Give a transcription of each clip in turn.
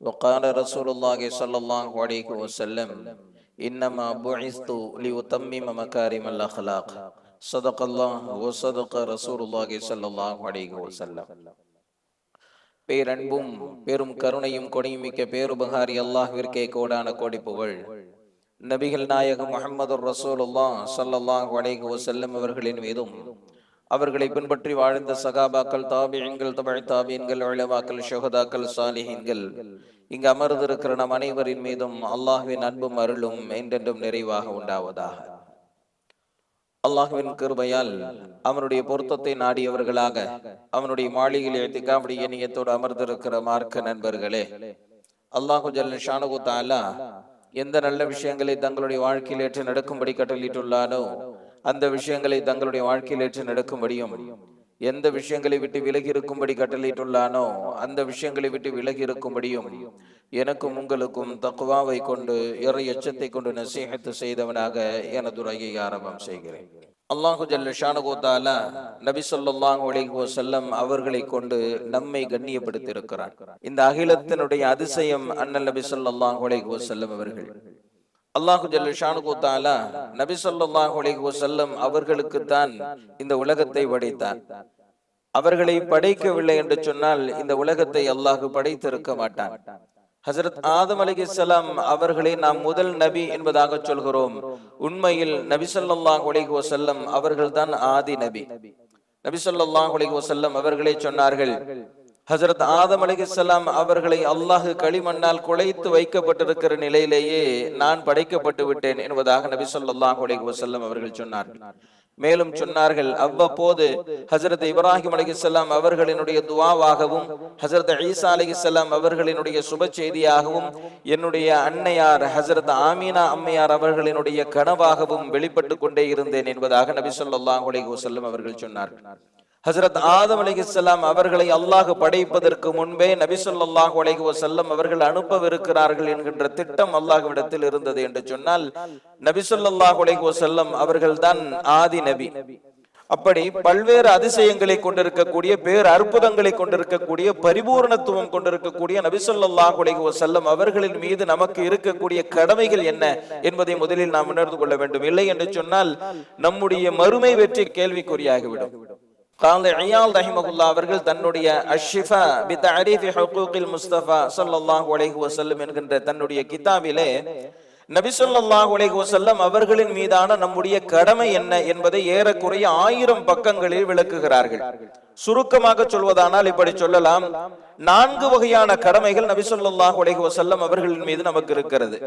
وقال رسول الله صلى الله عليه وسلم إنما بعثت لأتمم مكارم الأخلاق صدق الله وصدق رسول الله صلى الله عليه وسلم பேரன்பும் பெரும் கருணையும் கொடியுமிக்க பேருபகாரி அல்லாஹ்விற்கே கோடான கோடி புகழ் நபிகள் நாயகம் முஹம்மது ரசூலுல்லா ஸல்லல்லாஹு அலைஹி வஸல்லம் அவர்களின் மீதும் அவர்களை பின்பற்றி வாழ்ந்த சகாபாக்கள் தாபியங்கள் தமிழ் தாபியன்கள் உளவாக்கள் ஷுஹதாக்கள் சாலிஹின்கள். இங்கு அமர்ந்திருக்கிற நம் அனைவரின் மீதும் அல்லாஹுவின் அன்பும் அருளும் என்றென்றும் நிறைவாக உண்டாவதாக. அல்லாஹுவின் கிருபையால் அவனுடைய பொருத்தத்தை நாடியவர்களாக அவனுடைய மாளிகையில் எத்திக்காவுடைய நியத்தோடு அமர்ந்திருக்கிற மார்க்க நண்பர்களே அல்லாஹு ஜல் ஷானுகு தாலா எந்த நல்ல விஷயங்களை தங்களுடைய வாழ்க்கையில் ஏற்று நடக்கும்படி கட்டளிட்டுள்ளானோ அந்த விஷயங்களை தங்களுடைய வாழ்க்கையில் ஏற்று நடக்கும்படியும் எந்த விஷயங்களை விட்டு விலகி இருக்கும்படி கட்டளையிட்டுள்ளானோ அந்த விஷயங்களை விட்டு விலகி இருக்கும்படியும் எனக்கும் உங்களுக்கும் தக்குவாவை கொண்டு இறை எச்சத்தை கொண்டு நசீகத்து செய்தவனாக எனது உரையை ஆரம்பம் செய்கிறேன். அல்லாஹு ஜல்ல ஷானகோத்தால நபி சொல்லாஹு ஒழிகோ செல்லம் அவர்களை கொண்டு நம்மை கண்ணியப்படுத்தி இருக்கிறார் இந்த அகிலத்தினுடைய அதிசயம் அண்ணன் நபி சொல்லாஹு அலைஹி செல்லம் அவர்கள். அல்லாஹு ஜல்ல ஷானுகோத்தால நபி சொல்லாஹு அலைஹி வஸல்லம் அவர்களுக்கு தான் இந்த உலகத்தை படைத்தார். அவர்களை படைக்கவில்லை என்று சொன்னால் இந்த உலகத்தை அல்லாஹு படைத்திருக்க மாட்டான். ஹசரத் ஆதம் அலிகலாம் அவர்களை நாம் முதல் நபி என்பதாக சொல்கிறோம். உண்மையில் நபி சொல்லாஹ் அலைஹி வஸல்லம் அவர்கள் தான் ஆதி நபி. நபி சொல்லாஹ் அலைஹி வஸல்லம் அவர்களே சொன்னார்கள். ஹசரத் ஆதம் அலிகலாம் அவர்களை அல்லாஹு களிமண்ணால் குலைத்து வைக்கப்பட்டிருக்கிற நிலையிலேயே நான் படைக்கப்பட்டு விட்டேன் என்பதாக நபி சொல்லாஹ் அலைஹி அவர்கள் சொன்னார் மேலும் சொன்னார்கள் அவ்வப்போது ஹசரத் இப்ராஹிம் அலிகலாம் அவர்களினுடைய துவாவாகவும் ஹசரத் ஈசா அலிகலாம் அவர்களினுடைய சுப செய்தியாகவும் என்னுடைய அன்னையார் ஹசரத் ஆமீனா அம்மையார் அவர்களினுடைய கனவாகவும் வெளிப்பட்டு கொண்டே இருந்தேன் என்பதாக நபி சொல்லாஹ் அலைஹி அவர்கள் சொன்னார்கள். ஹசரத் ஆதம் அலிகலாம் அவர்களை அல்லாஹ் படைப்பதற்கு முன்பே நபி சொல்லாஹு அலைஹி அவர்கள் அனுப்பவிருக்கிறார்கள் என்கின்ற திட்டம் அல்லாஹ்விடத்தில் இருந்தது என்று சொன்னால் நபிசல்லாஹு அலைஹி அவர்கள் தான் ஆதி நபி. அப்படி பல்வேறு அதிசயங்களை கொண்டிருக்கக்கூடிய பேர் அற்புதங்களை கொண்டிருக்கக்கூடிய பரிபூர்ணத்துவம் கொண்டிருக்கக்கூடிய நபிசல்லாஹ் அலைஹி வசல்லம் அவர்களின் மீது நமக்கு இருக்கக்கூடிய கடமைகள் என்ன என்பதை முதலில் நாம் உணர்ந்து கொள்ள வேண்டும். இல்லை என்று சொன்னால் நம்முடைய மறுமை வெற்றி கேள்விக்குறியாகிவிடும். கால ஐயால் ரஹிமகுல்லா அவர்கள் தன்னுடைய அஷிஃபா பி தஅரீஃபி ஹுகூகில் முஸ்தஃபா ஸல்லல்லாஹு அலைஹி வஸல்லம் என்கின்ற தன்னுடைய கிதாபிலே நபி ஸல்லல்லாஹு அலைஹி வஸல்லம் அவர்களின் மீதான நம்முடைய கடமை என்ன என்பதை ஏறக்குறைய ஆயிரம் பக்கங்களில் விளக்குகிறார்கள். சுருக்கமாக சொல்வதானால் இப்படி சொல்லலாம். நான்கு வகையான கடமைகள் நபிசொல்லாஹ் சொல்லாஹு வசல்லம் அவர்களின் மீது நமக்கு இருக்கிறது.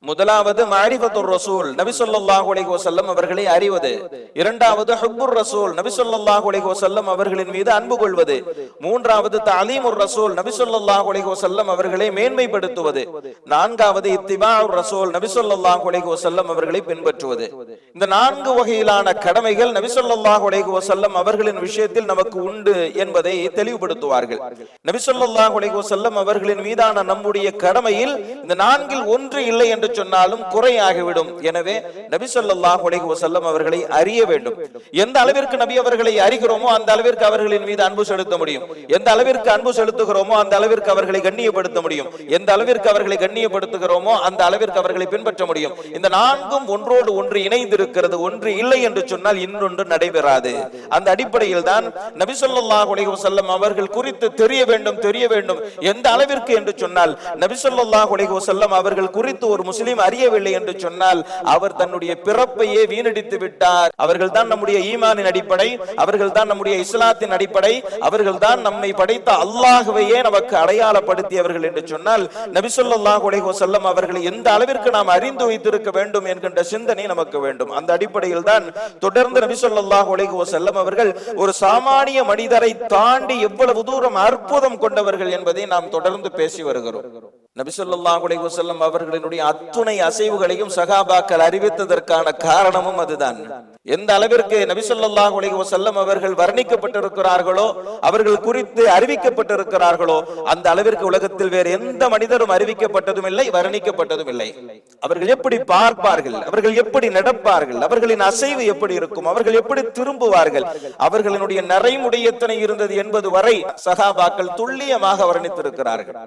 முதலாவது மாரிபத்துர் ரசூல் நபிசொல்லாஹ் சொல்லாஹு வசல்லம் அவர்களை அறிவது. இரண்டாவது ஹுப்புர் ரசூல் நபிசொல்லாஹ் சொல்லாஹு வசல்லம் அவர்களின் மீது அன்பு கொள்வது. மூன்றாவது தாலீமுர் ரசூல் நபிசொல்லாஹ் சொல்லாஹு வசல்லம் அவர்களை மேன்மைப்படுத்துவது. நான்காவது இத்திபா ரசூல் நபிசொல்லாஹ் சொல்லாஹு வசல்லம் அவர்களை பின்பற்றுவது. இந்த நான்கு வகையிலான கடமைகள் நபிசொல்லாஹ் சொல்லாஹு வசல்லம் அவர்களின் விஷயத்தில் நமக்கு உண்டு என்பதை தெளிவுபடுத்துவார்கள். நபிசல்லா சொல்லாஹு அலைஹி அவர்களின் மீதான நம்முடைய கடமையில் இந்த நான்கில் ஒன்று இல்லை என்று சொன்னாலும் குறையாகிவிடும். எனவே நபிசல்லா சொல்லாஹு அலைஹி அவர்களை அறிய வேண்டும். எந்த அளவிற்கு நபி அவர்களை அறிகிறோமோ அந்த அளவிற்கு அவர்களின் மீது அன்பு செலுத்த முடியும். எந்த அளவிற்கு அன்பு செலுத்துகிறோமோ அந்த அளவிற்கு அவர்களை கண்ணியப்படுத்த முடியும். எந்த அளவிற்கு அவர்களை கண்ணியப்படுத்துகிறோமோ அந்த அளவிற்கு அவர்களை பின்பற்ற முடியும். இந்த நான்கும் ஒன்றோடு ஒன்று இணைந்திருக்கிறது. ஒன்று இல்லை என்று சொன்னால் இன்னொன்று நடைபெறாது. அந்த அடிப்படையில் தான் நபி நபிசல்லாஹ் உலகம் அவர்கள் குறித்து தெரிய வேண்டும் தெரிய வேண்டும். எந்த அளவிற்கு என்று சொன்னால் நபிசல்லாஹ் உலகம் அலைஹி அவர்கள் குறித்து ஒரு முஸ்லீம் அறியவில்லை என்று சொன்னால் அவர் தன்னுடைய பிறப்பையே வீணடித்து விட்டார். அவர்கள் தான் நம்முடைய ஈமானின் அடிப்படை அவர்கள் தான் நம்முடைய இஸ்லாத்தின் அடிப்படை அவர்கள் தான் நம்மை படைத்த அல்லாகவையே நமக்கு அடையாளப்படுத்தியவர்கள் என்று சொன்னால் நபிசல்லாஹ் உலகம் அலைஹி அவர்களை எந்த அளவிற்கு நாம் அறிந்து வைத்திருக்க வேண்டும் என்கின்ற சிந்தனை நமக்கு வேண்டும். அந்த அடிப்படையில் தான் தொடர்ந்து நபிசல்லாஹ் உலகம் அலைஹி அவர்கள் ஒரு சாமானிய மனிதரை தாண்டி எவ்வளவு தூரம் அற்புதம் கொண்டவர்கள் என்பதை நாம் தொடர்ந்து பேசி வருகிறோம். நபிசல்லாஹ் அலைஹி வஸல்லம் அவர்களினுடைய அத்துணை அசைவுகளையும் சகாபாக்கள் அறிவித்ததற்கான காரணமும் அதுதான். எந்த அளவிற்கு நபிசல்லாஹ் அலைஹி வஸல்லம் அவர்கள் வர்ணிக்கப்பட்டிருக்கிறார்களோ அவர்கள் குறித்து அறிவிக்கப்பட்டிருக்கிறார்களோ அந்த அளவிற்கு உலகத்தில் வேறு எந்த மனிதரும் அறிவிக்கப்பட்டதும் இல்லை வர்ணிக்கப்பட்டதும் இல்லை. அவர்கள் எப்படி பார்ப்பார்கள்? அவர்கள் எப்படி நடப்பார்கள்? அவர்களின் அசைவு எப்படி இருக்கும்? அவர்கள் எப்படி திரும்புவார்கள்? அவர்களினுடைய நரைமுடைய எத்தனை இருந்தது என்பது வரை சகாபாக்கள் துல்லியமாக வர்ணித்திருக்கிறார்கள்.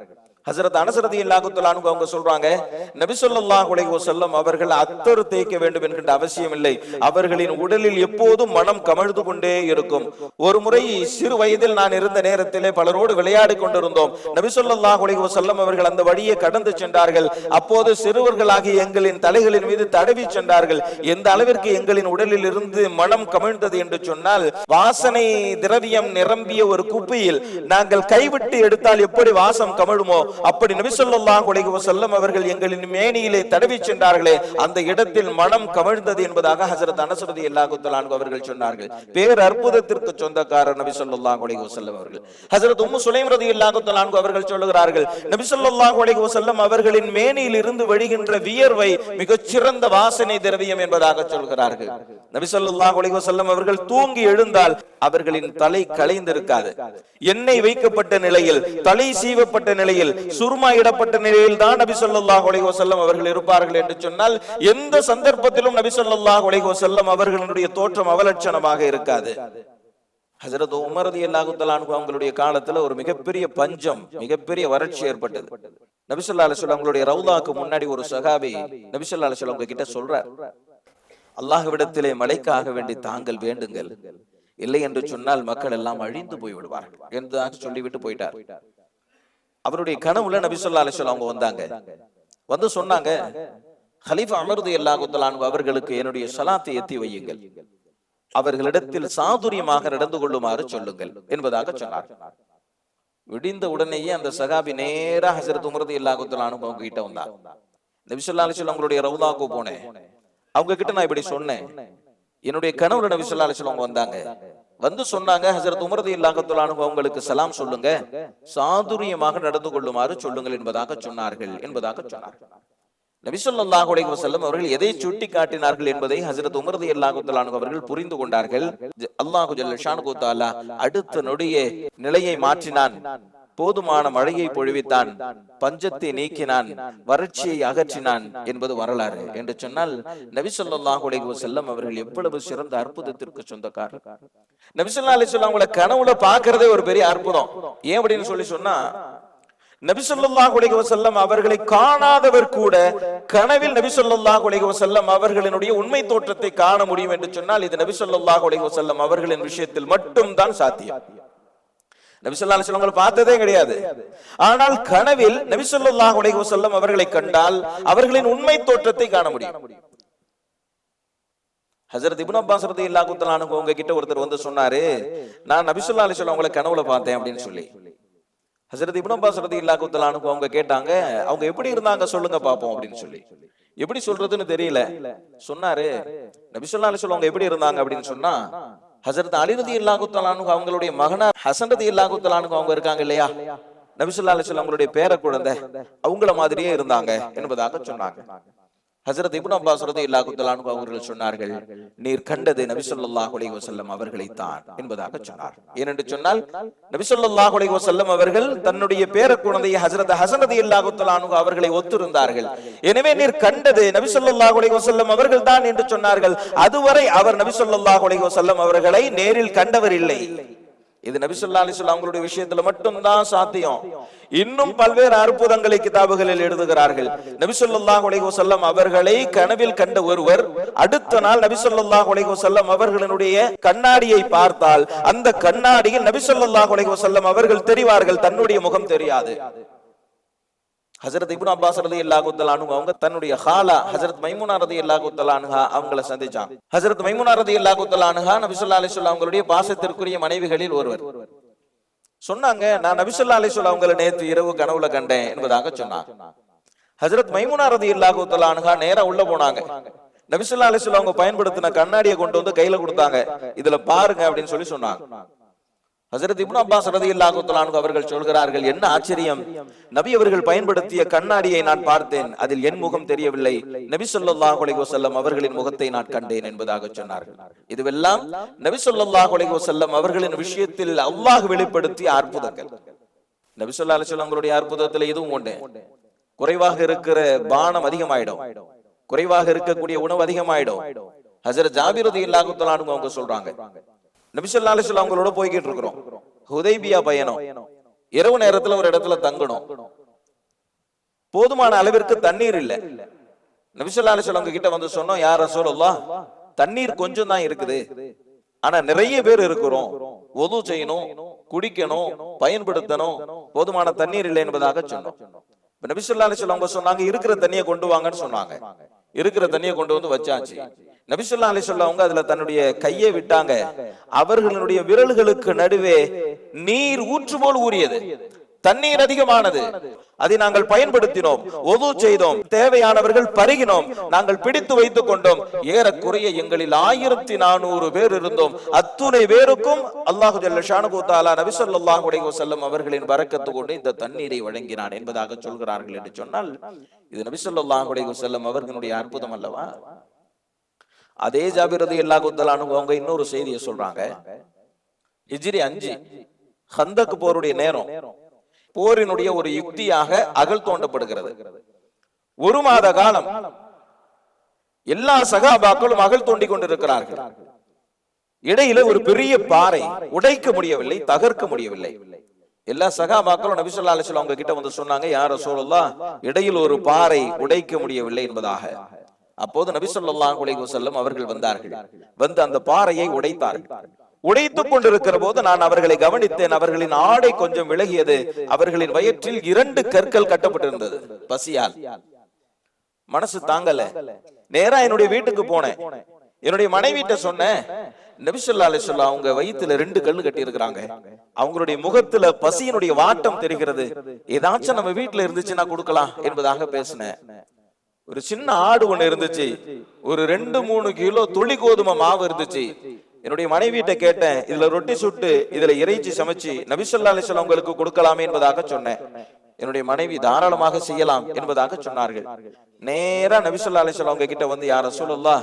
ஹசரத் அனசரதி இல்லாகுத்தலானு அவங்க சொல்றாங்க நபி ஸல்லல்லாஹு அலைஹி அவர்கள் அத்தர் தேய்க்க வேண்டும் என்கின்ற அவசியம் இல்லை. அவர்களின் உடலில் எப்போதும் மனம் கமழ்ந்து கொண்டே இருக்கும். ஒரு முறை சிறு வயதில் நான் இருந்த நேரத்திலே பலரோடு விளையாடி கொண்டிருந்தோம். நபி ஸல்லல்லாஹு அலைஹி அவர்கள் அந்த வழியை கடந்து சென்றார்கள். அப்போது சிறுவர்களாகிய எங்களின் தலைகளின் மீது தடவி சென்றார்கள். எந்த அளவிற்கு எங்களின் உடலில் இருந்து மனம் கமிழ்ந்தது என்று சொன்னால் வாசனை திரவியம் நிரம்பிய ஒரு குப்பையில் நாங்கள் கைவிட்டு எடுத்தால் எப்படி வாசம் கமழுமோ அப்படி நபி ஸல்லல்லாஹு அலைஹி வஸல்லம் அவர்கள் எங்களின் மேனியிலே தடவி சென்றார்களே அந்த இடத்தில் மனம் கவிழ்ந்தது என்பதாக ஹசரத் அனசரதி ரலியல்லாஹு தஆலா அவர்கள் சொன்னார்கள். பேர் அற்புதத்திற்கு சொந்தக்காரர் நபி ஸல்லல்லாஹு அலைஹி வஸல்லம் அவர்கள். ஹசரத் உம்மு சுலைம் ரதி தஆலா அன்ஹு அவர்கள் சொல்லுகிறார்கள் நபி ஸல்லல்லாஹு அலைஹி வஸல்லம் அவர்களின் மேனியில் இருந்து வழிகின்ற வியர்வை மிகச்சிறந்த வாசனை திரவியம் என்பதாக சொல்கிறார்கள். நபி ஸல்லல்லாஹு அலைஹி வஸல்லம் அவர்கள் தூங்கி எழுந்தால் அவர்களின் தலை கலைந்திருக்காது. எண்ணெய் வைக்கப்பட்ட நிலையில் தலை சீவப்பட்ட நிலையில் சுருமா இடப்பட்ட நிலையில் தான் நபி ஸல்லல்லாஹு அலைஹி அவர்கள் இருப்பார்கள் என்று சொன்னால் எந்த சந்தர்ப்பத்திலும் நபி ஸல்லல்லாஹு அலைஹி அவர்களுடைய தோற்றம் அவலட்சணமாக இருக்காது. ஹசரத் உமர் அல்லாஹுத்தலான் அவங்களுடைய காலத்துல ஒரு மிகப்பெரிய பஞ்சம் மிகப்பெரிய வறட்சி ஏற்பட்டது. நபிசல்லா ஸல்லல்லாஹு அவங்களுடைய ரவுதாக்கு முன்னாடி ஒரு சகாபி நபிசல்லா ஸல்லல்லாஹு அலைஹி கிட்ட சொல்றார் அல்லாஹ்விடத்திலே மழைக்காக வேண்டி தாங்கள் வேண்டுங்கள். இல்லை என்று சொன்னால் மக்கள் எல்லாம் அழிந்து போய் விடுவார்கள் என்று சொல்லிவிட்டு போயிட்டார். அவருடைய கனவுல நபி ஸல்லல்லாஹு அலைஹி வஸல்லம் அவங்க வந்தாங்க. வந்து சொன்னாங்க ஹலீஃபா அமர்து அல்லாஹு அவர்களுக்கு என்னுடைய சலாத்தை எத்தி வையுங்கள். அவர்களிடத்தில் சாதுரியமாக நடந்து கொள்ளுமாறு சொல்லுங்கள் என்பதாக சொன்னார். விடிந்த உடனேயே அந்த சகாபி நேரா ஹசரத் உமரது இல்லாகுத்தலானு அவங்க கிட்ட வந்தார். நபி ஸல்லல்லாஹு அலைஹி வஸல்லம் அவங்களுடைய ரவுதாக்கு போனேன். அவங்க கிட்ட நான் இப்படி சொன்னேன். என்னுடைய கனவுல நபி ஸல்லல்லாஹு அலைஹி வஸல்லம் அவங்க வந்தாங்க. வந்து சொன்னாங்க ஹசரத் உமரது இல்லாகத்துலானு அவங்களுக்கு சலாம் சொல்லுங்க சாதுரியமாக நடந்து கொள்ளுமாறு சொல்லுங்கள் என்பதாக சொன்னார்கள் என்பதாக சொன்னார்கள். நபிசல்லாஹ் ஸல்லல்லாஹு வசல்லம் அவர்கள் எதை சுட்டி காட்டினார்கள் என்பதை ஹசரத் உமரது ரலியல்லாஹு அவர்கள் புரிந்து கொண்டார்கள். அல்லாஹு அடுத்த நொடியே நிலையை மாற்றினான். போதுமான மழையை பொழிவித்தான் பஞ்சத்தை நீக்கினான் வறட்சியை அகற்றினான் என்பது வரலாறு. என்று சொன்னால் நபி ஸல்லல்லாஹு அலைஹி வஸல்லம் அவர்கள் எவ்வளவு சிறந்த அற்புதத்திற்கு சொந்தக்காரர். நபி ஸல்லல்லாஹு அலைஹி வஸல்லம் அவங்கள கனவுல பார்க்கறதே ஒரு பெரிய அற்புதம். ஏன் அப்படின்னு சொல்லி சொன்னா நபி ஸல்லல்லாஹு அலைஹி வஸல்லம் அவர்களை காணாதவர் கூட கனவில் நபி ஸல்லல்லாஹு அலைஹி வஸல்லம் அவர்களினுடைய உண்மை தோற்றத்தை காண முடியும் என்று சொன்னால் இது நபி ஸல்லல்லாஹு அலைஹி வஸல்லம் அவர்களின் விஷயத்தில் மட்டும்தான் சாத்தியம். நபிசல்லா ஸல்லல்லாஹு பார்த்ததே கிடையாது. ஆனால் கனவில் நபி ஸல்லல்லாஹு செல்லம் அவர்களை கண்டால் அவர்களின் உண்மை தோற்றத்தை காண முடியும். ஹசரத் இபுன் அப்பாஸ் ரலியல்லாஹு இல்லா அன்ஹு உங்க கிட்ட ஒருத்தர் வந்து சொன்னாரு நான் நபிசுல்லா ஸல்லல்லாஹு அலைஹி உங்களை கனவுல பார்த்தேன் அப்படின்னு சொல்லி. ஹசரத் இபுன் அப்பாஸ் ரலியல்லாஹு இல்லா அன்ஹு அவங்க கேட்டாங்க அவங்க எப்படி இருந்தாங்க சொல்லுங்க பாப்போம் அப்படின்னு சொல்லி. எப்படி சொல்றதுன்னு தெரியல. சொன்னாரு நபிசுல்லா ஸல்லல்லாஹு அவங்க எப்படி இருந்தாங்க? அப்படின்னு சொன்னா ஹசரத் அலிரதி இல்லாகுத்தலானுக்கு அவங்களுடைய மகனா ஹசன்ரதி இல்லாகுத்தலானுக்கு அவங்க இருக்காங்க இல்லையா? நபிசுல்லா அலிஸ்லாம் அவங்களுடைய பேர குழந்தை அவங்கள மாதிரியே இருந்தாங்க என்பதாக சொன்னாங்க. ஹசரத் இபுன் அப்பாஸ் ரலியல்லாஹு தஆலா அன்ஹு அவர்கள் சொன்னார்கள் நீர் கண்டது நபி ஸல்லல்லாஹு அலைஹி வஸல்லம் அவர்களைத்தான் என்பதாக சொன்னார். ஏனென்று சொன்னால் நபி ஸல்லல்லாஹு அலைஹி வஸல்லம் அவர்கள் தன்னுடைய பேர குழந்தையை ஹசரத் ஹசன் ரலியல்லாஹு தஆலா அவர்களை ஒத்திருந்தார்கள். எனவே நீர் கண்டது நபி ஸல்லல்லாஹு அலைஹி வஸல்லம் அவர்கள் தான் என்று சொன்னார்கள். அதுவரை அவர் நபி ஸல்லல்லாஹு அலைஹி வஸல்லம் அவர்களை நேரில் கண்டவர் இல்லை. இது நபிசுல்லா அலிசுல்லா அவங்களுடைய விஷயத்துல மட்டும்தான் சாத்தியம். இன்னும் பல்வேறு அற்புதங்களை கிதாபுகளில் எழுதுகிறார்கள். நபிசுல்லா ஸல்லல்லாஹு செல்லம் அவர்களை கனவில் கண்ட ஒருவர் அடுத்த நாள் நபிசுல்லா ஸல்லல்லாஹு செல்லம் அவர்களுடைய கண்ணாடியை பார்த்தால் அந்த கண்ணாடியில் நபிசுல்லா ஸல்லல்லாஹு செல்லம் அவர்கள் தெரிவார்கள் தன்னுடைய முகம் தெரியாது. ஹசரத் இபுன் அப்பாஸ் ரதி இல்லா அன்ஹு அவங்க தன்னுடைய ஹாலா ஹசரத் மைமுனா ரதி இல்லா குத்தலானுகா அவங்கள சந்திச்சாங்க ஹசரத் மைமுனா ரதி இல்லா குத்தலானுகா நபிசுல்லா அலிசுல்லா அவங்களுடைய பாசத்திற்குரிய மனைவிகளில் ஒருவர். சொன்னாங்க நான் நபிசுல்லா அலிசுல்லா அலைஹி அவங்கள நேத்து இரவு கனவுல கண்டேன் என்பதாக சொன்னாங்க ஹசரத் மைமுனா ரதி இல்லா குத்தலானுகா நேரா உள்ள போனாங்க. நபிசுல்லா அலிசுல்லா அவங்க பயன்படுத்தின கண்ணாடியை கொண்டு வந்து கையில கொடுத்தாங்க. இதுல பாருங்க அப்படின்னு சொல்லி சொன்னாங்க. ஹசரத் இப்னு அப்பாஸ் ரதி தஆலா அவர்கள் சொல்கிறார்கள் என்ன ஆச்சரியம்? நபி அவர்கள் பயன்படுத்திய கண்ணாடியை நான் பார்த்தேன். அதில் என் முகம் தெரியவில்லை. நபி ஸல்லல்லாஹு அலைஹி வஸல்லம் அவர்களின் முகத்தை நான் கண்டேன் என்பதாக சொன்னார்கள். இதுவெல்லாம் நபி ஸல்லல்லாஹு அலைஹி வஸல்லம் அவர்களின் விஷயத்தில் அல்லாஹ் வெளிப்படுத்திய அற்புதங்கள். நபி சொல்லா அலைஹி வஸல்லம் அவர்களுடைய அற்புதத்தில் இதுவும் உண்டு குறைவாக இருக்கிற பானம் அதிகமாயிடும். குறைவாக இருக்கக்கூடிய உணவு அதிகமாயிடும். ஹசரத் ஜாபிரதி ரதியல்லாஹு அவங்க சொல்றாங்க. நபிசல்லா அலிஸ்லாம் அவங்களோட போய்கிட்டு இருக்கிறோம். ஹுதைபியா பயணம். இரவு நேரத்துல ஒரு இடத்துல தங்கணும். போதுமான அளவிற்கு தண்ணீர் இல்ல. நபிசல்லா அலிஸ்லாம் அவங்க கிட்ட வந்து சொன்னோம் யார சொல்லலாம் தண்ணீர் கொஞ்சம் தான் இருக்குது. ஆனா நிறைய பேர் இருக்கிறோம். ஒது செய்யணும் குடிக்கணும் பயன்படுத்தணும் போதுமான தண்ணீர் இல்லை என்பதாக சொன்னோம். நபிசுல்லா நபிசல்லா அலிஸ்லாம் அவங்க சொன்னாங்க இருக்கிற தண்ணியை கொண்டு வாங்கன்னு சொன்னாங்க. இருக்கிற தண்ணியை கொண்டு வந்து வச்சாச்சு. நபிசுல்லா அலி அவங்க அதுல தன்னுடைய கையை விட்டாங்க. அவர்களுடைய விரல்களுக்கு நடுவே நீர் ஊற்று போல் ஊறியது. தண்ணீர் அதிகமானது. அதை நாங்கள் பயன்படுத்தினோம் ஒது செய்தோம் தேவையானவர்கள் பருகினோம் நாங்கள் பிடித்து வைத்துக் கொண்டோம். ஏறக்குறைய எங்களில் ஆயிரத்தி நானூறு பேர் இருந்தோம். அத்துணை பேருக்கும் அல்லாஹு ஜல்லஷானு அவர்களின் வரக்கத்து கொண்டு இந்த தண்ணீரை வழங்கினான் என்பதாக சொல்கிறார்கள் என்று சொன்னால் இது நபி ஸல்லல்லாஹு செல்லும் அவர்களுடைய அற்புதம் அல்லவா? அதே ஜாபிரதி எல்லா குத்தலானு அவங்க இன்னொரு செய்தியை சொல்றாங்க. ஹிஜ்ரி அஞ்சு ஹந்தக்கு போருடைய நேரம். போரினுடைய ஒரு யுக்தியாக அகல் தோண்டப்படுகிறது. ஒரு மாத காலம் எல்லா சகாபாக்களும் அகல் தோண்டி கொண்டிருக்கிறார்கள். இடையில ஒரு பெரிய பாறை உடைக்க முடியவில்லை தகர்க்க முடியவில்லை. எல்லா சகாபாக்களும் நபிசுல்லா அலிஸ்லாம் அவங்க கிட்ட வந்து சொன்னாங்க யார சொல்லலாம் இடையில் ஒரு பாறை உடைக்க முடியவில்லை என்பதாக. அப்போது நபி ஸல்லல்லாஹு அலைஹி அவர்கள் வந்தார்கள். வந்து அந்த பாறையை உடைத்தார்கள். உடைத்துக் கொண்டிருக்கிற போது நான் அவர்களை கவனித்தேன். அவர்களின் ஆடை கொஞ்சம் விலகியது. அவர்களின் வயிற்றில் இரண்டு கற்கள் கட்டப்பட்டிருந்தது. பசியால். மனசு தாங்கல. நேரா என்னுடைய வீட்டுக்கு போனேன். என்னுடைய மனைவிட்ட சொன்னேன் நபிசுல்லா அலிசுல்லா அவங்க வயித்துல ரெண்டு கல்லு கட்டி இருக்கிறாங்க அவங்களுடைய முகத்துல பசியினுடைய வாட்டம் தெரிகிறது. ஏதாச்சும் நம்ம வீட்டுல இருந்துச்சுன்னா கொடுக்கலாம் என்பதாக பேசினேன். ஒரு சின்ன ஆடு ஒண்ணு இருந்துச்சு. ஒரு ரெண்டு மூணு கிலோ துளி கோதுமை மாவு இருந்துச்சு. என்னுடைய மனைவியிட்ட கேட்டேன் இதுல ரொட்டி சுட்டு இதுல இறைச்சி சமைச்சு நபிசல்லா அலிஸ்லாம் உங்களுக்கு கொடுக்கலாமே என்பதாக சொன்னேன். என்னுடைய மனைவி தாராளமாக செய்யலாம் என்பதாக சொன்னார்கள். நேரா நபிசல்லா அலிஸ்லாம் அவங்க கிட்ட வந்து யார சொல்லலா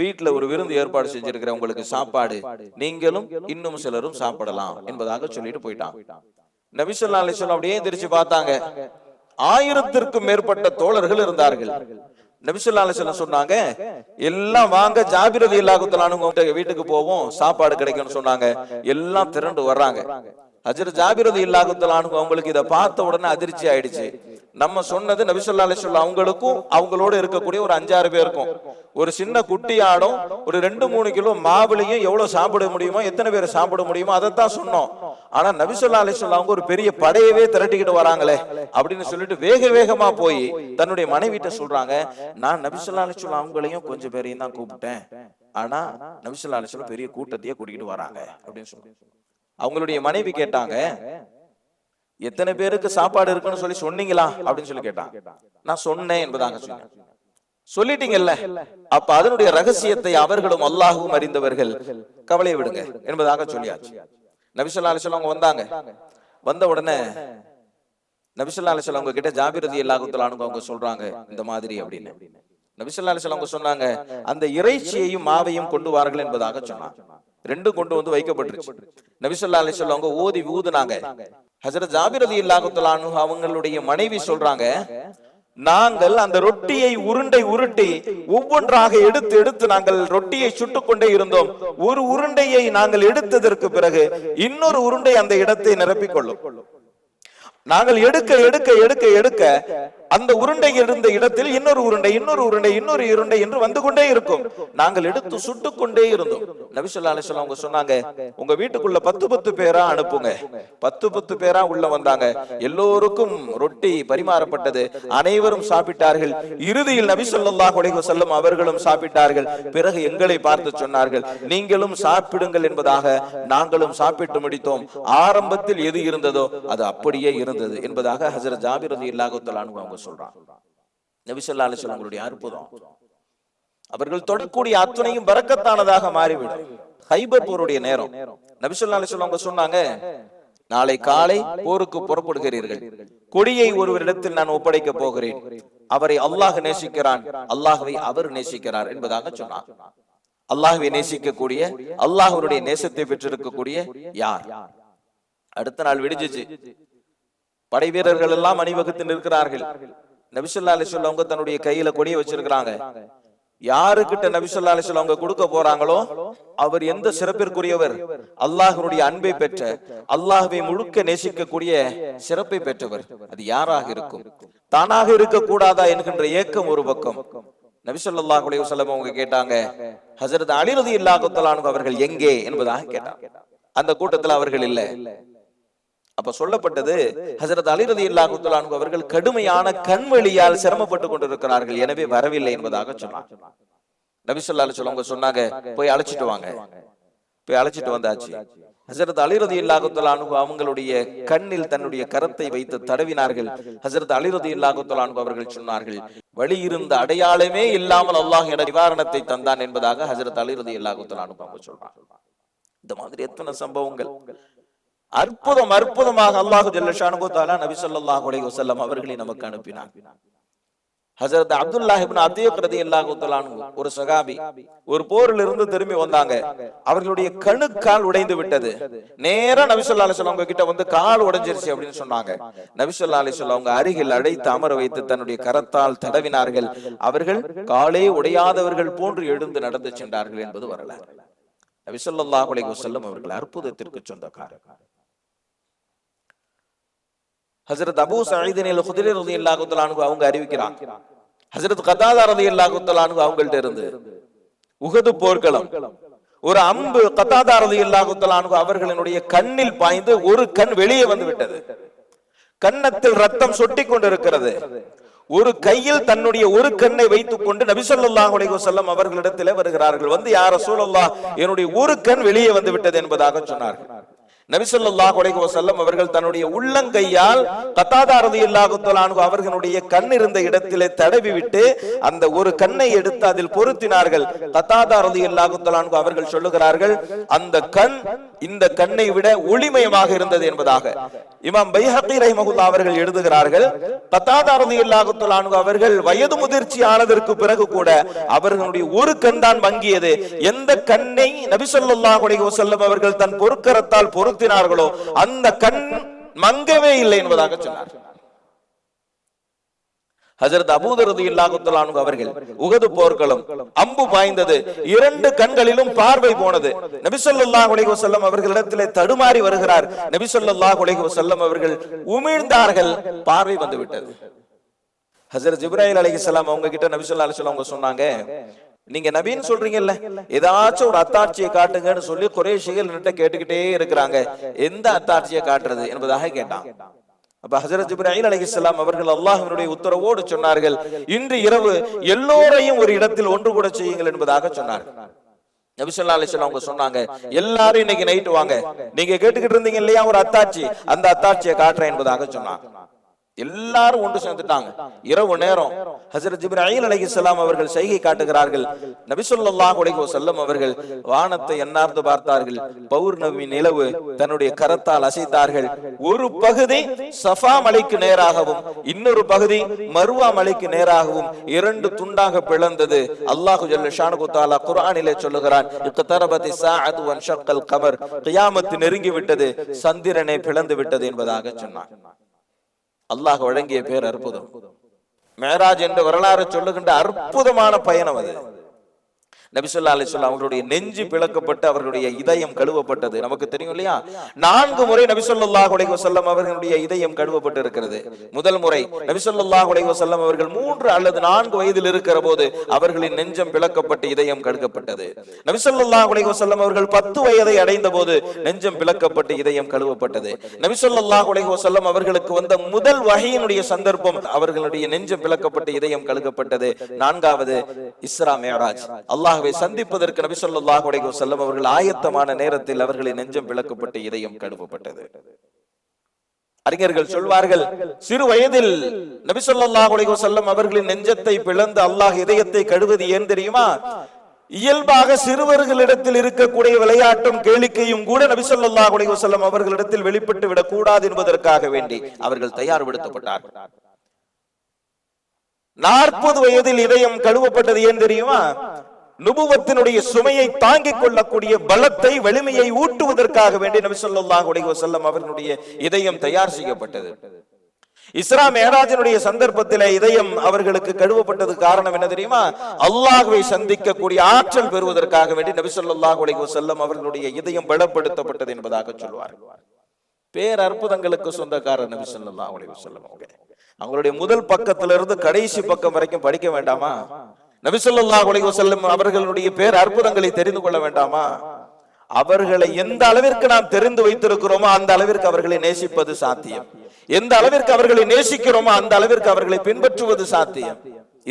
வீட்டுல ஒரு விருந்து ஏற்பாடு செஞ்சிருக்கிற உங்களுக்கு சாப்பாடு நீங்களும் இன்னும் சிலரும் சாப்பிடலாம் என்பதாக சொல்லிட்டு போயிட்டான். நபிசல்லா அலிஸ்லாம் அப்படியே எந்திரிச்சு பார்த்தாங்க. ஆயிரத்திற்கும் மேற்பட்ட தோழர்கள் இருந்தார்கள். நபிசுல்லா அலிஸ்லாம் சொன்னாங்க எல்லாம் வாங்க ஜாபிரதி இல்லாகுத்தலானு வீட்டுக்கு போவோம் சாப்பாடு கிடைக்கும்னு சொன்னாங்க. எல்லாம் திரண்டு வர்றாங்க. ஹஜர் ஜாபிரதி இல்லாகுத்தலானு அவங்களுக்கு இதை பார்த்த உடனே அதிர்ச்சி ஆயிடுச்சு. நம்ம சொன்னது நபிசுல்லா அலிஸ்லாம் அவங்களுக்கும் அவங்களோட இருக்கக்கூடிய ஒரு அஞ்சாறு பேருக்கும். ஒரு சின்ன குட்டி ஆடும் ஒரு ரெண்டு மூணு கிலோ மாவுளையும் எவ்வளவு சாப்பிட முடியுமோ எத்தனை பேர் சாப்பிட முடியுமோ அதைத்தான் சொன்னோம். ஆனா நபிசுல்லா அலிஸ்லாம் அவங்க ஒரு பெரிய படையவே திரட்டிக்கிட்டு வராங்களே அப்படின்னு சொல்லிட்டு வேக வேகமா போய் தன்னுடைய மனைவிட்ட சொல்றாங்க நான் நபிசுல்லா அலிஸ்லாம் அவங்களையும் கொஞ்சம் பேரையும் தான் கூப்பிட்டேன். ஆனா நபிசுல்லா அலிஸ்லாம் பெரிய கூட்டத்தையே கூட்டிக்கிட்டு வராங்க. அப்படின்னு சொல்றாங்க. அவங்களுடைய மனைவி கேட்டாங்க எத்தனை பேருக்கு சாப்பாடு இருக்குன்னு சொல்லி சொன்னீங்களா? அப்படின்னு சொல்லி கேட்டான். நான் சொன்னேன் என்பதாக சொன்னேன். சொல்லிட்டீங்கல்ல? அப்ப அதனுடைய ரகசியத்தை அவர்களும் அல்லாஹும் அறிந்தவர்கள் கவலையை விடுங்க என்பதாக சொல்லியாச்சு. நபிசல்லா அலிஸ்லாம் அவங்க வந்தாங்க. வந்த உடனே நபிசல்லா அலிஸ்லாம் அவங்க கிட்ட ஜாபிரதி எல்லாகுத்தலானு அவங்க சொல்றாங்க இந்த மாதிரி அப்படின்னு. நபிசல்லா அலிஸ்லாம் அவங்க சொன்னாங்க அந்த இறைச்சியையும் மாவையும் கொண்டு வார்கள் என்பதாக சொன்னாங்க ரெண்டும் கொண்டு வந்து வைக்கப்பட்டுருச்சு. நபிசல்லா அலிஸ்லாம் அவங்க ஓதி ஊதுனாங்க. ஹசரத் ஜாபிரதி இல்லாகுத்தலானு அவங்களுடைய மனைவி சொல்றாங்க நாங்கள் அந்த ரொட்டியை உருண்டை உருட்டி ஒவ்வொன்றாக எடுத்து எடுத்து நாங்கள் ரொட்டியை சுட்டுக் கொண்டே இருந்தோம். ஒரு உருண்டையை நாங்கள் எடுத்ததற்கு பிறகு இன்னொரு உருண்டை அந்த இடத்தை நிரப்பிக் கொள்ளும். நாங்கள் எடுக்க எடுக்க எடுக்க எடுக்க அந்த உருண்டை இருந்த இடத்தில் இன்னொரு உருண்டை இன்னொரு உருண்டை இன்னொரு உருண்டை என்று வந்து கொண்டே இருக்கும். நாங்கள் எடுத்து சுட்டு கொண்டே இருந்தோம். நபிசுல்லா அலிஸ்லாம் அவங்க சொன்னாங்க உங்க வீட்டுக்குள்ள பத்து பத்து பேரா அனுப்புங்க. பத்து பத்து பேரா உள்ள வந்தாங்க. எல்லோருக்கும் ரொட்டி பரிமாறப்பட்டது. அனைவரும் சாப்பிட்டார்கள். இறுதியில் நபி ஸல்லல்லாஹு செல்லும் அவர்களும் சாப்பிட்டார்கள். பிறகு எங்களை பார்த்து சொன்னார்கள் நீங்களும் சாப்பிடுங்கள் என்பதாக நாங்களும் சாப்பிட்டு முடித்தோம். ஆரம்பத்தில் எது இருந்ததோ அது அப்படியே இருந்தது என்பதாக ஹசரத் ஜாபிரதி ரலியல்லாஹு அவங்க சொல்றாங்க நபி ஸல்லல்லாஹு அலைஹி வஸல்லம் அவங்களுடைய அற்புதம். அவர்கள் தொடக்கூடிய அத்துணையும் பரக்கத்தானதாக மாறிவிடும். ஹைபர் போருடைய நேரம். நபிசுல்லா அலிஸ்லாம் அவங்க சொன்னாங்க நாளை காலை போருக்கு புறப்படுகிறீர்கள். கொடியை ஒருவரிடத்தில் நான் ஒப்படைக்க போகிறேன். அவரை அல்லாஹ் நேசிக்கிறான். அல்லாஹ்வை அவர் நேசிக்கிறார் என்பதாக சொன்னார் அல்லாஹ்வை நேசிக்கக்கூடிய அல்லாஹ்வுடைய நேசத்தை பெற்றிருக்கக்கூடிய யார்? அடுத்த நாள் விடிஞ்சிச்சு. படை வீரர்கள் எல்லாம் அணிவகுத்து நிற்கிறார்கள் நபிசுல்லா அலிஸ்வல் அவங்க தன்னுடைய கையில கொடியை வச்சிருக்கிறாங்க. யாருக்கிட்ட நபிசுல்லா அலிஸ்வல் அவங்க கொடுக்க போறாங்களோ அவர் எந்த சிறப்பிற்குரியவர்? அல்லாஹ்வுடைய அன்பை பெற்ற அல்லாஹுவை முழுக்க நேசிக்கக்கூடிய சிறப்பை பெற்றவர். அது யாராக இருக்கும்? தானாக இருக்க கூடாதா என்கின்ற ஏக்கம் ஒரு பக்கம். நபிசல்லாஹ் உலகம் அவங்க கேட்டாங்க ஹசரத் அலி ரலியல்லாஹு அவர்கள் எங்கே? என்பதாக கேட்டாங்க. அந்த கூட்டத்தில் அவர்கள் இல்லை. அப்ப சொல்லப்பட்டது ஹசரத் அலி ரதி அல்லாஹு அவர்கள் கடுமையான கண்வெளியால் சிரமப்பட்டு கொண்டிருக்கிறார்கள். எனவே வரவில்லை என்பதாக சொன்னார். நபிசல்லா சொல்லுவாங்க சொன்னாங்க போய் அழைச்சிட்டு வாங்க. போய் அழைச்சிட்டு வந்தாச்சு. ஹசரத் அலி ரதி அல்லாஹு அவங்களுடைய கண்ணில் தன்னுடைய கரத்தை வைத்து தடவினார்கள். ஹசரத் அலி ரதி அல்லாஹு அவர்கள் சொன்னார்கள் வழி இருந்த அடையாளமே இல்லாமல் அல்லாஹ் என நிவாரணத்தை தந்தான் என்பதாக ஹசரத் அலி ரதி அல்லாஹு அவங்க சொல்றாங்க. இந்த மாதிரி எத்தனை சம்பவங்கள். அற்புதம் அற்புதமாக அல்லாஹு ஜல்லஷானு தாலா நபி ஸல்லல்லாஹு அலைஹி வசல்லம் அவர்களை நமக்கு அனுப்பினார் ஹசரத் அப்துல்லாஹிபின் இப்னு அதீக் ரலியல்லாஹு தஆலா ஒரு சகாபி ஒரு போரில் இருந்து திரும்பி வந்தாங்க. அவர்களுடைய கணுக்கால் உடைந்து விட்டது. நேரா நபி ஸல்லல்லாஹு அலைஹி வஸல்லம் கிட்ட வந்து கால் உடைஞ்சிருச்சு அப்படின்னு சொன்னாங்க. நபி ஸல்லல்லாஹு அலைஹி வஸல்லம் அவங்க அருகில் அழைத்து அமர வைத்து தன்னுடைய கரத்தால் தடவினார்கள். அவர்கள் காலே உடையாதவர்கள் போன்று எழுந்து நடந்து சென்றார்கள் என்பது வரலாறு. நபி ஸல்லல்லாஹு அலைஹி வஸல்லம் அவர்கள் அற்புதத்திற்கு சொந்தக்காரர். ஹசரத் அபூ அன்ஹு அவங்க அறிவிக்கிறாங்க ஹசரத் கதாதா ரலியல்லாஹு தஆலா அன்ஹு அவங்கள்ட்ட இருந்து உஹது போர்க்களம். ஒரு அம்பு கதாதா ரலியல்லாஹு தஆலா அன்ஹு அவர்களினுடைய கண்ணில் பாய்ந்து ஒரு கண் வெளியே வந்து விட்டது. கன்னத்தில் ரத்தம் சொட்டி கொண்டிருக்கிறது. ஒரு கையில் தன்னுடைய ஒரு கண்ணை வைத்துக் கொண்டு நபி ஸல்லல்லாஹு அலைஹி வஸல்லம் அவர்களிடத்தில் வருகிறார்கள். வந்து யார் ரசூலுல்லாஹ் என்னுடைய ஒரு கண் வெளியே வந்து விட்டது என்பதாக சொன்னார்கள். நபிசல்லாஹ் உலக அலைஹி அவர்கள் தன்னுடைய உள்ளங்கையால் கத்தாதா ரலியல்லாஹு அவர்களுடைய கண் இருந்த இடத்திலே தடவி விட்டு அந்த ஒரு கண்ணை எடுத்து அதில் பொருத்தினார்கள். கத்தாதா ரலியல்லாஹு அவர்கள் சொல்லுகிறார்கள் அந்த கண் இந்த கண்ணை விட ஒளிமயமாக இருந்தது என்பதாக. இமாம் பைஹகி ரஹிமஹுல்லா அவர்கள் எழுதுகிறார்கள் கத்தாதா ரலியல்லாஹு அவர்கள் வயது முதிர்ச்சி ஆனதற்கு பிறகு கூட அவர்களுடைய ஒரு கண் தான் வங்கியது. எந்த கண்ணை நபிசல்லாஹ் உலக அலைஹி அவர்கள் தன் பொறுக்கரத்தால் பொருத்தினார்களோ அந்த கண் மங்கவே இல்லை என்பதாக சொன்னார். ஹஜரத் அபூதர் ரலியல்லாஹு அவர்கள் உகது போர்க்களம் அம்பு பாய்ந்தது. இரண்டு கண்களிலும் பார்வை போனது. நபிசல்லா ஸல்லல்லாஹு செல்லம் அவர்களிடத்திலே தடுமாறி வருகிறார். நபிசல்லா ஸல்லல்லாஹு செல்லம் அவர்கள் உமிழ்ந்தார்கள். பார்வை வந்துவிட்டது. ஹசரத் ஹஜரத் ஜிப்ராயில் அவங்க கிட்ட நபி அலிஸ்லாம் அவங்க சொன்னாங்க நீங்க நபின்னு சொல்றீங்கல்ல ஏதாச்சும் ஒரு அத்தாட்சியை காட்டுங்கன்னு சொல்லி குறைஷிகள் கேட்டுக்கிட்டே இருக்கிறாங்க எந்த அத்தாட்சியை காட்டுறது என்பதாக கேட்டான் அப்ப ஹசரத் ஜிப்ராஹிம் அலைஹிஸ்ஸலாம் அவர்கள் அல்லாஹ்வினுடைய உத்தரவோடு சொன்னார்கள் இன்று இரவு எல்லோரையும் ஒரு இடத்தில் ஒன்று கூட செய்யுங்கள் என்பதாக சொன்னார்கள் நபி ஸல்லல்லாஹு அலைஹி வஸல்லம் அவங்க சொன்னாங்க எல்லாரும் இன்னைக்கு நைட் வாங்க நீங்க கேட்டுக்கிட்டு இருந்தீங்க இல்லையா ஒரு அத்தாட்சி அந்த அத்தாட்சியை காட்டுறேன் என்பதாக சொன்னாங்க எல்லாரும் ஒன்று சேர்ந்துட்டாங்க. இரவு நேரம். ஹசரத் ஜிப்ராஹிம் அலைஹிஸ்ஸலாம் அவர்கள் செய்கை காட்டுகிறார்கள். நபி ஸல்லல்லாஹு அலைஹி அவர்கள் வானத்தை எண்ணார்ந்து பார்த்தார்கள். பௌர்ணமி நிலவு தன்னுடைய கரத்தால் அசைத்தார்கள். ஒரு பகுதி சஃபா மலைக்கு நேராகவும் இன்னொரு பகுதி மருவா மலைக்கு நேராகவும் இரண்டு துண்டாக பிளந்தது. அல்லாஹு ஜல்ல ஷானு தாலா குரானிலே சொல்லுகிறான் இக்தரபதி ஸாஅத்து வன் ஷக்கல் கமர் கியாமத்து நெருங்கி விட்டது சந்திரனை பிளந்து விட்டது என்பதாக சொன்னான். அல்லாஹ் வழங்கிய பேர் அற்புதம். மேராஜ் என்று வரலாறு சொல்லுகின்ற அற்புதமான பயணம் அது. நபிசுல்லா அலிஸ்லாம் அவர்களுடைய நெஞ்சு பிளக்கப்பட்டு அவர்களுடைய இதயம் கழுவப்பட்டது. நமக்கு தெரியும் இல்லையா? நான்கு முறை நபிசுல்லா உலக செல்லம் அவர்களுடைய இதயம் கழுவப்பட்டு இருக்கிறது முதல் முறை நபிசுல்லா உலக செல்லம் அவர்கள் மூன்று அல்லது நான்கு வயதில் இருக்கிற போது அவர்களின் நெஞ்சம் பிளக்கப்பட்டு இதயம் கழுகப்பட்டது. நபிசுல்லா உலக செல்லம் அவர்கள் பத்து வயதை அடைந்த போது நெஞ்சம் பிளக்கப்பட்டு இதயம் கழுவப்பட்டது. நபிசுல்லா உலக செல்லம் அவர்களுக்கு வந்த முதல் வகையினுடைய சந்தர்ப்பம் அவர்களுடைய நெஞ்சம் பிளக்கப்பட்டு இதயம் கழுகப்பட்டது. நான்காவது இஸ்ரா மேராஜ். அல்லாஹ் அல்லாஹுவை சந்திப்பதற்கு நபி சொல்லாஹ் அலைஹி செல்லம் அவர்கள் ஆயத்தமான நேரத்தில் அவர்களின் நெஞ்சம் விளக்கப்பட்டு இதயம் கழுவப்பட்டது. அறிஞர்கள் சொல்வார்கள் சிறு வயதில் நபி ஸல்லல்லாஹு அலைஹி வஸல்லம் அவர்களின் நெஞ்சத்தை பிளந்து அல்லாஹ் இதயத்தை கழுவது ஏன் தெரியுமா? இயல்பாக சிறுவர்களிடத்தில் இருக்கக்கூடிய விளையாட்டும் கேளிக்கையும் கூட நபி ஸல்லல்லாஹு அலைஹி வஸல்லம் அவர்களிடத்தில் வெளிப்பட்டு விடக் கூடாது என்பதற்காக வேண்டி அவர்கள் தயார்படுத்தப்பட்டார்கள். நாற்பது வயதில் இதயம் கழுவப்பட்டது ஏன் தெரியுமா? நுபுவத்தினுடைய சுமையை தாங்கிக் கொள்ளக்கூடிய பலத்தை வலிமையை ஊட்டுவதற்காக வேண்டி நபி சொல்லாஹ் அலைஹி அவர்களுடைய இதயம் தயார் செய்யப்பட்டது. இஸ்ரா மேராஜனுடைய சந்தர்ப்பத்திலே இதயம் அவர்களுக்கு கழுவப்பட்டது காரணம் என்ன தெரியுமா? அல்லாஹுவை சந்திக்கக்கூடிய ஆற்றல் பெறுவதற்காக வேண்டி நபி சொல்லாஹ் அலைஹி அவர்களுடைய இதயம் பலப்படுத்தப்பட்டது என்பதாக சொல்வார்கள். பேர் அற்புதங்களுக்கு சொந்தக்காரர் நபி சொல்லாஹ் அலைஹி அவங்க. அவங்களுடைய முதல் பக்கத்துல இருந்து கடைசி பக்கம் வரைக்கும் படிக்க வேண்டாமா? நபிசல்லா உலக செல்லும் அவர்களுடைய பேர் அற்புதங்களை தெரிந்து கொள்ள வேண்டாமா? அவர்களை எந்த அளவிற்கு நாம் தெரிந்து வைத்திருக்கிறோமோ அந்த அளவிற்கு அவர்களை நேசிப்பது சாத்தியம். எந்த அளவிற்கு அவர்களை நேசிக்கிறோமோ அந்த அளவிற்கு அவர்களை பின்பற்றுவது சாத்தியம்.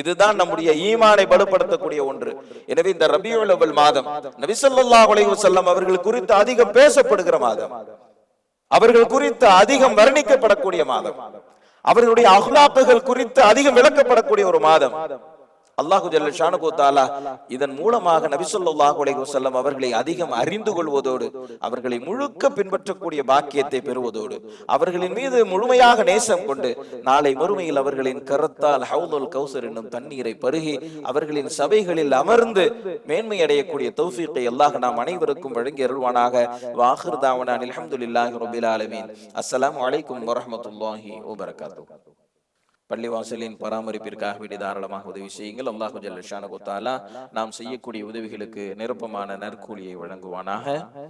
இதுதான் நம்முடைய ஈமானை வலுப்படுத்தக்கூடிய ஒன்று. எனவே இந்த ரபியுல் மாதம் நபிசல்லா உலக செல்லம் அவர்கள் குறித்து அதிகம் பேசப்படுகிற மாதம் அவர்கள் குறித்து அதிகம் வர்ணிக்கப்படக்கூடிய மாதம் அவர்களுடைய அஹ்லாக்குகள் குறித்து அதிகம் விளக்கப்படக்கூடிய ஒரு மாதம் அல்லாஹு ஜல்ல ஷானுகு இதன் மூலமாக நபி அலைஹி வஸல்லம் அவர்களை அதிகம் அறிந்து கொள்வதோடு அவர்களை முழுக்க பின்பற்றக்கூடிய பாக்கியத்தை பெறுவதோடு அவர்களின் மீது முழுமையாக நேசம் கொண்டு நாளை மறுமையில் அவர்களின் கரத்தால் ஹவுலுல் கௌசர் என்னும் தண்ணீரை பருகி அவர்களின் சபைகளில் அமர்ந்து மேன்மை அடையக்கூடிய தௌஃபீக்கை அல்லாஹ் நாம் அனைவருக்கும் வழங்கி அருள்வானாக. வாஹிர் தாவனான் அலமதுல்லாஹி ரபில் ஆலமீன். அஸ்லாம் வலைக்கம் வரமத்துல்லாஹி வபரகாத்து பள்ளிவாசலின் பராமரிப்பிற்காக வேண்டி தாராளமாக உதவி செய்யுங்கள். அல்லாஹு ஜல்ல ஷானகுத்தாலா நாம் செய்யக்கூடிய உதவிகளுக்கு நிரப்பமான நற்கூலியை வழங்குவானாக.